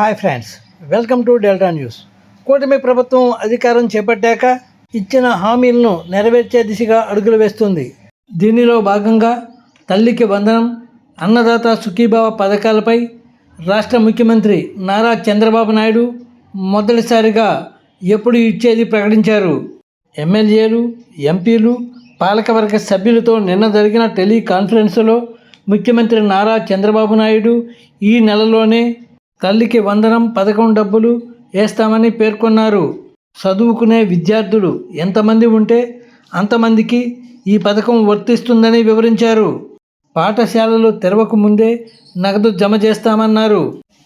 Hi friends welcome to Delta News. కూటమి ప్రభుత్వం అధికారం చేపట్టాక ఇచ్చిన హామీలను నెరవేర్చే దిశగా అడుగులు వేస్తుంది. దీనిలో భాగంగా తల్లికి వందనం అన్నదాత సుఖీభావ పథకాలపై రాష్ట్ర ముఖ్యమంత్రి నారా చంద్రబాబు నాయుడు మొదటిసారిగా ఎప్పుడు ఇచ్చేది ప్రకటించారు. ఎమ్మెల్యేలు ఎంపీలు పాలకవర్గ సభ్యులతో నిన్న జరిగిన టెలికాన్ఫరెన్స్లో ముఖ్యమంత్రి నారా చంద్రబాబు నాయుడు ఈ నెలలోనే తల్లికి వందనం పథకం డబ్బులు వేస్తామని పేర్కొన్నారు. చదువుకునే విద్యార్థులు ఎంతమంది ఉంటే అంతమందికి ఈ పథకం వర్తిస్తుందని వివరించారు. పాఠశాలలు తెరవకు ముందే నగదు జమ చేస్తామన్నారు.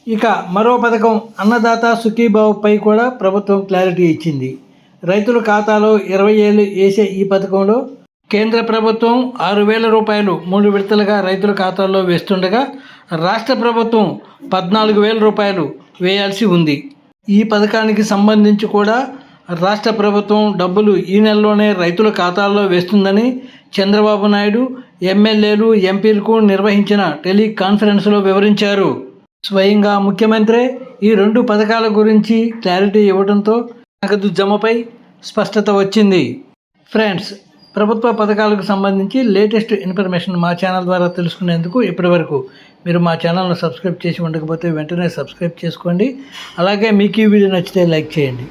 ఇక మరో పథకం అన్నదాత సుఖీభావ్పై కూడా ప్రభుత్వం క్లారిటీ ఇచ్చింది. రైతుల ఖాతాలో ఇరవై ఏళ్ళు వేసే ఈ పథకంలో కేంద్ర ప్రభుత్వం ఆరు వేల రూపాయలు మూడు విడతలుగా రైతుల ఖాతాల్లో వేస్తుండగా రాష్ట్ర ప్రభుత్వం పద్నాలుగు వేల రూపాయలు వేయాల్సి ఉంది. ఈ పథకానికి సంబంధించి కూడా రాష్ట్ర ప్రభుత్వం డబ్బులు ఈ నెలలోనే రైతుల ఖాతాల్లో వేస్తుందని చంద్రబాబు నాయుడు ఎమ్మెల్యేలు ఎంపీలకు నిర్వహించిన టెలికాన్ఫరెన్స్లో వివరించారు. స్వయంగా ముఖ్యమంత్రి ఈ రెండు పథకాల గురించి క్లారిటీ ఇవ్వడంతో నగదు జమపై స్పష్టత వచ్చింది. ఫ్రెండ్స్ ప్రభుత్వ పథకాలకు సంబంధించి లేటెస్ట్ ఇన్ఫర్మేషన్ మా ఛానల్ ద్వారా తెలుసుకునేందుకు ఇప్పటివరకు మీరు మా ఛానల్ను సబ్స్క్రైబ్ చేసి ఉండకపోతే వెంటనే సబ్స్క్రైబ్ చేసుకోండి. అలాగే మీకు ఈ వీడియో నచ్చితే లైక్ చేయండి.